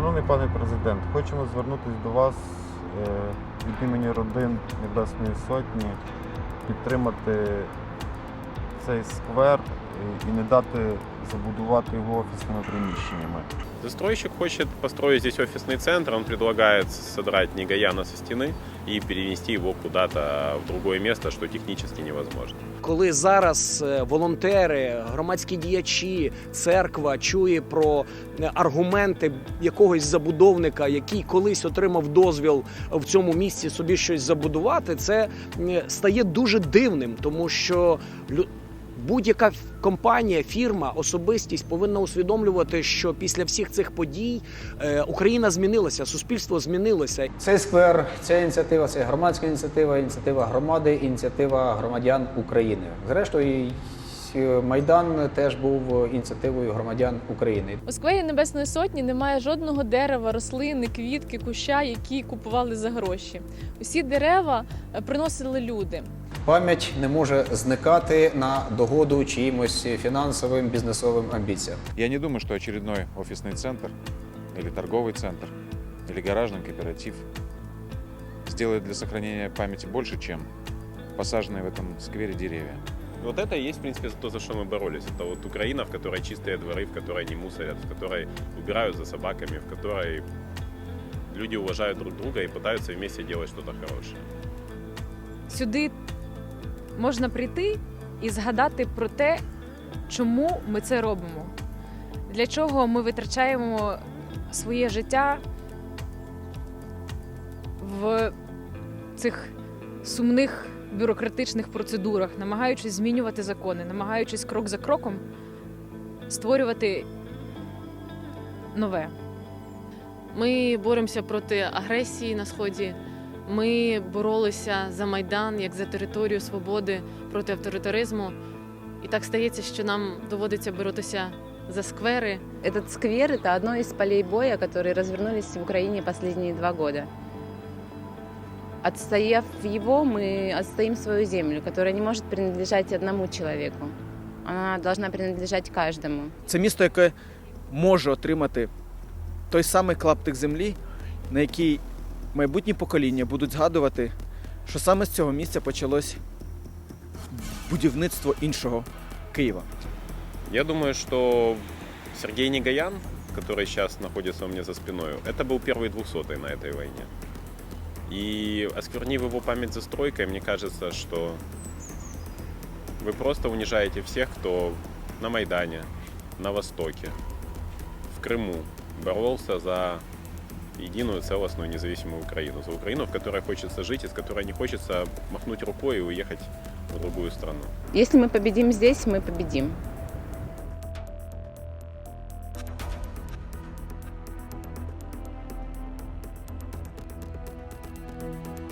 Шановний пане президент, хочемо звернутися до вас е, від імені родин Небесної Сотні, підтримати цей сквер і- і не дати забудувати його офісними приміщеннями. Застройщик хочет построить здесь офисный центр, он предлагает содрать Негаяна со стены и перенести его куда-то в другое место, что технически невозможно. Коли зараз е, волонтери, громадські діячі, церква чує про е, аргументи якогось забудовника, який колись отримав дозвіл в цьому місці собі щось забудувати, це стає дуже дивним, тому що лю- будь-яка компанія, фірма, особистість повинна усвідомлювати, що після всіх цих подій е, Україна змінилася, суспільство змінилося. Цей сквер, ця ініціатива, це громадська ініціатива, ініціатива громади, ініціатива громадян України. Зрештою, Майдан теж був ініціативою громадян України. У сквері Небесної Сотні немає жодного дерева, рослини, квітки, куща, які купували за гроші. Усі дерева е, приносили люди. Пам'ять не може зникати на догоду чиїмось фінансовим бізнесовим амбіціям. Я не думаю, что очередной офисный центр или торговый центр или гаражный кооператив сделает для сохранения памяти больше, чем посаженные в этом сквере деревья. Вот это и есть, в принципе, то, за что мы боролись. Это вот Украина, в которой чистые дворы, в которой не мусорят, в которой убирают за собаками, в которой люди уважают друг друга и пытаются вместе делать что-то хорошее. сюди можна прийти і згадати про те, чому ми це робимо, для чого ми витрачаємо своє життя в цих сумних бюрократичних процедурах, намагаючись змінювати закони, намагаючись крок за кроком створювати нове. Ми боремося проти агресії на сході. Ми боролися за майдан як за територію свободи проти авторитаризму. І так стається, що нам доводиться боротися за сквери. Этот сквер – это одно из полей боя, которые развернулись в Украине последние два года. Отстояв его, мы отстоим свою землю, которая не может принадлежать одному человеку. Она должна принадлежать каждому. Це місто, яке може отримати той самий клаптик землі, на який майбутні покоління будуть згадувати, що саме з цього місця почалось будівництво іншого Києва. Я думаю, что Сергей Негаян, который сейчас находится у меня за спиной, это был первый двухсотый на этой войне. И осквернив его память застройкой, мне кажется, что вы просто унижаете всех, кто на Майдане, на Востоке, в Крыму боролся за единую целостную независимую Украину. За Украину, в которой хочется жить и с которой не хочется махнуть рукой и уехать в другую страну. Если мы победим здесь, мы победим. you